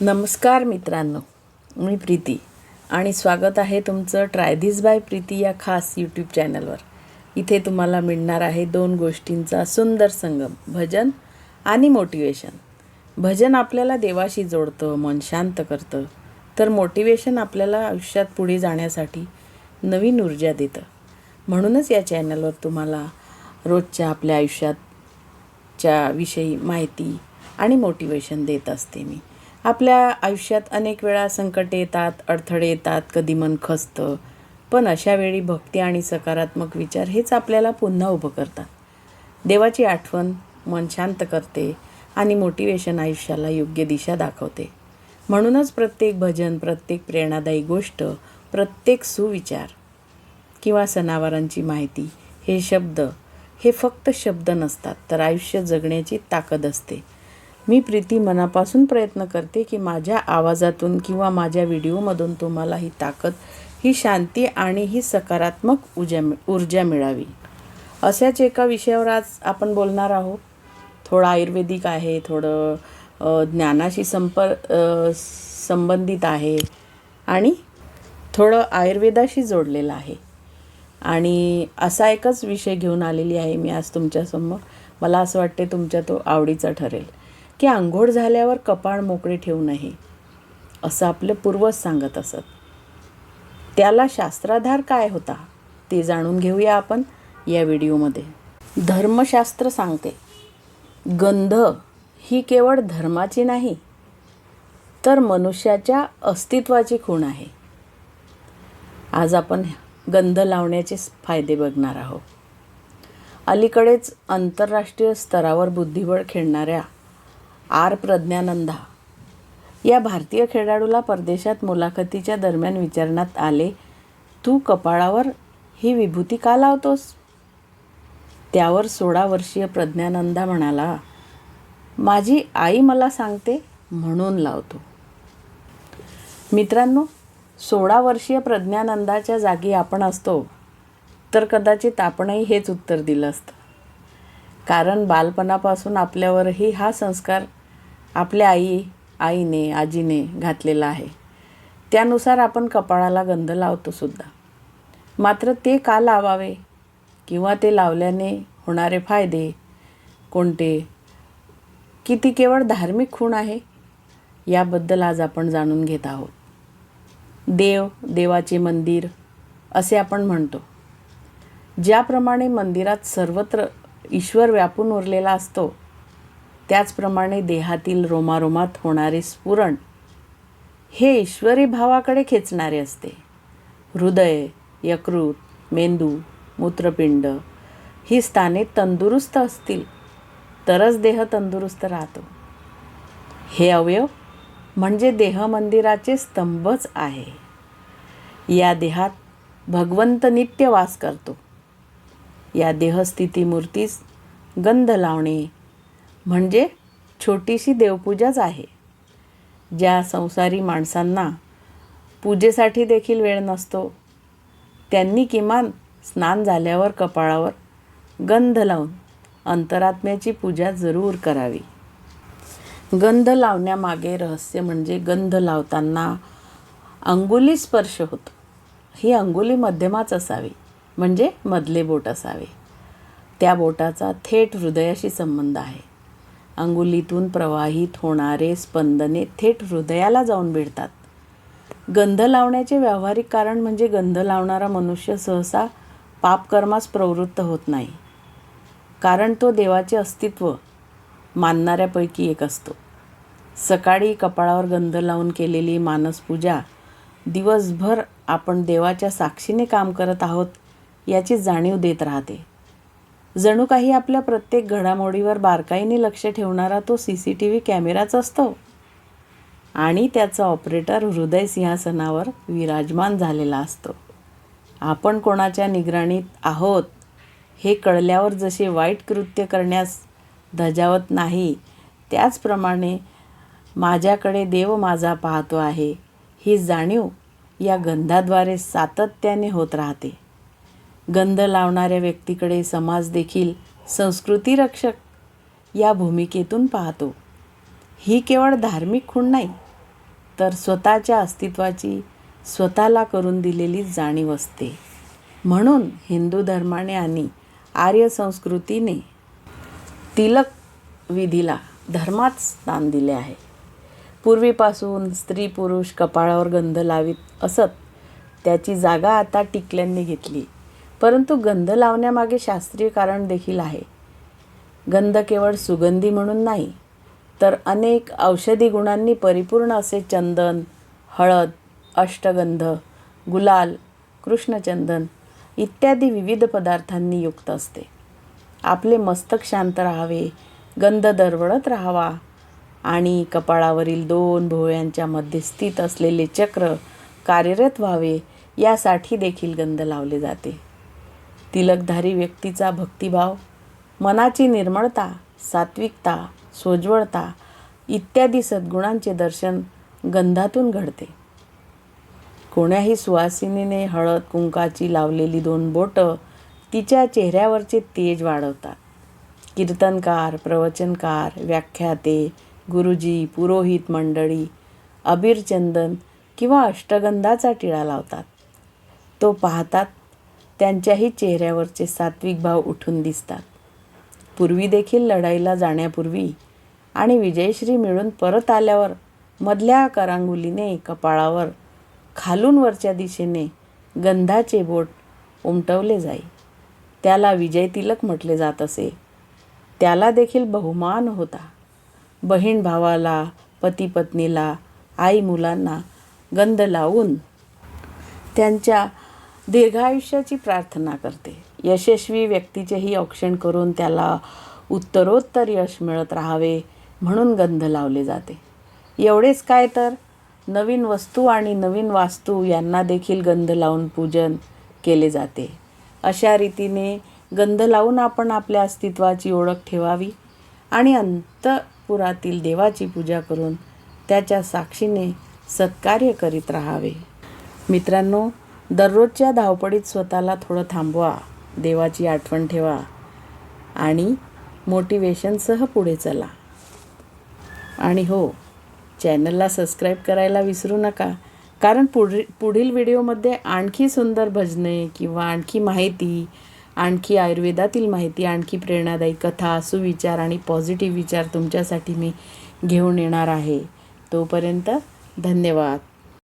नमस्कार मित्रांनो मी प्रीती आणि स्वागत आहे तुमचं ट्रायधीस बाय प्रीती या खास यूट्यूब चॅनलवर इथे तुम्हाला मिळणार आहे दोन गोष्टींचा सुंदर संगम भजन आणि मोटिवेशन भजन आपल्याला देवाशी जोडतं मन शांत करतं तर मोटिवेशन आपल्याला आयुष्यात पुढे जाण्यासाठी नवीन ऊर्जा देतं. म्हणूनच या चॅनलवर तुम्हाला रोजच्या आपल्या आयुष्यात च्या विषयी माहिती आणि मोटिवेशन देत असते मी. आपल्या आयुष्यात अनेक वेळा संकटे येतात अडथळे येतात कधी मन खचतं पण अशा वेळी भक्ती आणि सकारात्मक विचार हेच आपल्याला पुन्हा उभं करतात. देवाची आठवण मन शांत करते आणि मोटिवेशन आयुष्याला योग्य दिशा दाखवते. म्हणूनच प्रत्येक भजन प्रत्येक प्रेरणादायी गोष्ट प्रत्येक सुविचार किंवा सणावारांची माहिती हे शब्द हे फक्त शब्द नसतात तर आयुष्य जगण्याची ताकद असते. मी प्रीती मनापासून प्रयत्न करते की माझ्या आवाजातून किंवा माझ्या व्हिडिओमधून तुम्हाला ही ताकद ही शांती आणि ही सकारात्मक ऊर्जा ऊर्जा मिळावी. अशाच एका विषयावर आज आपण बोलणार आहोत. थोडं आयुर्वेदिक आहे थोडं ज्ञानाशी संपर संबंधित आहे आणि थोडं आयुर्वेदाशी जोडलेलं आहे. आणि असा एकच विषय घेऊन आलेली आहे मी आज तुमच्यासमोर. मला असं वाटते तुमच्या तो आवडीचा ठरेल. की आंघोळ झाल्यावर कपाळ मोकळे ठेवू नये असं आपले पूर्वज सांगत असत. त्याला शास्त्राधार काय होता ते जाणून घेऊया आपण या व्हिडिओमध्ये. धर्मशास्त्र सांगते गंध ही केवळ धर्माची नाही तर मनुष्याच्या अस्तित्वाची खूण आहे. आज आपण गंध लावण्याचे फायदे बघणार आहोत. अलीकडेच आंतरराष्ट्रीय स्तरावर बुद्धिबळ खेळणाऱ्या आर प्रज्ञानंदा. या भारतीय खेळाडूला परदेशात मुलाखतीच्या दरम्यान विचारण्यात आले तू कपाळावर ही विभूती का लावतोस? त्यावर सोळा वर्षीय प्रज्ञानंदा म्हणाला माझी आई मला सांगते म्हणून लावतो. मित्रांनो सोळा वर्षीय प्रज्ञानंदाच्या जागी आपण असतो तर कदाचित आपणही हेच उत्तर दिलं असतं. कारण बालपणापासून आपल्यावरही हा संस्कार आपल्या आई आईने आजीने घातलेला आहे. त्यानुसार आपण कपाळाला गंध लावतो सुद्धा. मात्र ते का लावावे किंवा ते लावल्याने होणारे फायदे कोणते? की ती केवळ धार्मिक खूण आहे? याबद्दल आज आपण जाणून घेत आहोत. देव देवाचे मंदिर असे आपण म्हणतो. ज्याप्रमाणे मंदिरात सर्वत्र ईश्वर व्यापून उरलेला असतो. त्याचप्रमाणे देहातील रोमारोमात होणारे स्फुरण हे ईश्वरी भावाकडे खेचणारे असते. हृदय यकृत मेंदू मूत्रपिंड ही स्थाने तंदुरुस्त असतील तरच देह तंदुरुस्त राहतो. हे अवयव म्हणजे देह मंदिराचे स्तंभच आहे. या देहात भगवंत नित्य वास करतो. या देहस्थिती मूर्तीस गंध लावणे म्हणजे छोटीशी देवपूजाच आहे. ज्या संसारी माणसांना पूजेसाठी देखील वेळ नसतो त्यांनी किमान स्नान झाल्यावर कपाळावर गंध लावून अंतरात्म्याची पूजा जरूर करावी. गंध लावण्यामागे रहस्य म्हणजे गंध लावताना अंगुली स्पर्श होतो. ही अंगुली मध्यमाच असावी. म्हणजे मधले बोट असावे. त्या बोटाचा थेट हृदयाशी संबंध आहे. अंगुलीतून प्रवाहित होणारे स्पंदने थेट हृदयाला जाऊन भिडतात. गंध लावण्याचे व्यावहारिक कारण म्हणजे गंध लावणारा मनुष्य सहसा पापकर्मास प्रवृत्त होत नाही. कारण तो देवाचे अस्तित्व मानणाऱ्यापैकी एक असतो. सकाळी कपाळावर गंध लावून केलेली मानसपूजा दिवसभर आपण देवाच्या साक्षीने काम करत आहोत याची जाणीव देत राहते. जणू काही आपल्या प्रत्येक घडामोडीवर बारकाईने लक्ष ठेवणारा तो सी सी टी व्ही कॅमेराच असतो. आणि त्याचा ऑपरेटर हृदय सिंहासनावर विराजमान झालेला असतो. आपण कोणाच्या निगराणीत आहोत हे कळल्यावर जसे वाईट कृत्य करण्यास धजावत नाही त्याचप्रमाणे माझ्याकडे देव माझा पाहतो आहे ही जाणीव या गंधाद्वारे सातत्याने होत राहते. गंध लावणाऱ्या व्यक्तीकडे समाज देखील संस्कृती रक्षक या भूमिकेतून पाहतो. ही केवळ धार्मिक खूण नाही तर स्वतःच्या अस्तित्वाची स्वतःला करून दिलेली जाणीव असते. म्हणून हिंदू धर्माने आणि आर्य संस्कृतीने तिलक विधीला धर्मात स्थान दिले आहे. पूर्वीपासून स्त्री पुरुष कपाळावर गंध लावीत असत त्याची जागा आता टिकल्यांनी घेतली. परंतु गंध लावण्यामागे शास्त्रीय कारण देखील आहे. गंध केवळ सुगंधी म्हणून नाही तर अनेक औषधी गुणांनी परिपूर्ण असे चंदन हळद अष्टगंध गुलाल कृष्णचंदन इत्यादी विविध पदार्थांनी युक्त असते. आपले मस्तक शांत राहावे गंध दरवळत राहावा आणि कपाळावरील दोन भोवयांच्या मध्ये स्थित असलेले चक्र कार्यरत व्हावे यासाठी देखील गंध लावले जाते. तिलकधारी व्यक्तीचा भक्तिभाव मनाची निर्मळता सात्विकता सोज्वळता इत्यादी सद्गुणांचे दर्शन गंधातून घडते. कोण्याही सुवासिनीने हळद कुंकाची लावलेली दोन बोटं तिच्या चेहऱ्यावरचे तेज वाढवतात. कीर्तनकार प्रवचनकार व्याख्याते गुरुजी पुरोहित मंडळी अबीरचंदन किंवा अष्टगंधाचा टिळा लावतात. तो पाहतात त्यांच्याही चेहऱ्यावरचे सात्विक भाव उठून दिसतात. पूर्वी देखील लढाईला जाण्यापूर्वी आणि विजयश्री मिळून परत आल्यावर मधल्या करांगुलीने कपाळावर खालून वरच्या दिशेने गंधाचे बोट उमटवले जाई. त्याला विजय तिलक म्हटले जात असे. त्याला देखील बहुमान होता. बहीण भावाला पती पत्नीला आई मुलांना गंध लावून त्यांच्या दीर्घायुष्याची प्रार्थना करते. यशस्वी व्यक्तीचेही औक्षण करून त्याला उत्तरोत्तर यश मिळत राहावे म्हणून गंध लावले जाते. एवढेच काय तर? नवीन वस्तू आणि नवीन वास्तू यांना देखील गंध लावून पूजन केले जाते. अशा रीतीने गंध लावून आपण आपल्या अस्तित्वाची ओळख ठेवावी आणि अंतपुरातील देवाची पूजा करून त्याच्या साक्षीने सत्कार्य करीत राहावे. मित्रांनो दररोजच्या धावपडीत स्वतःला थोडं थांबवा देवाची आठवण ठेवा आणि मोटिवेशनसह पुढे चला. आणि हो चॅनलला सबस्क्राईब करायला विसरू नका कारण पुढे पुढील व्हिडिओमध्ये आणखी सुंदर भजने किंवा आणखी माहिती आणखी आयुर्वेदातील माहिती आणखी प्रेरणादायी कथा सुविचार आणि पॉझिटिव्ह विचार तुमच्यासाठी मी घेऊन येणार आहे. तोपर्यंत धन्यवाद.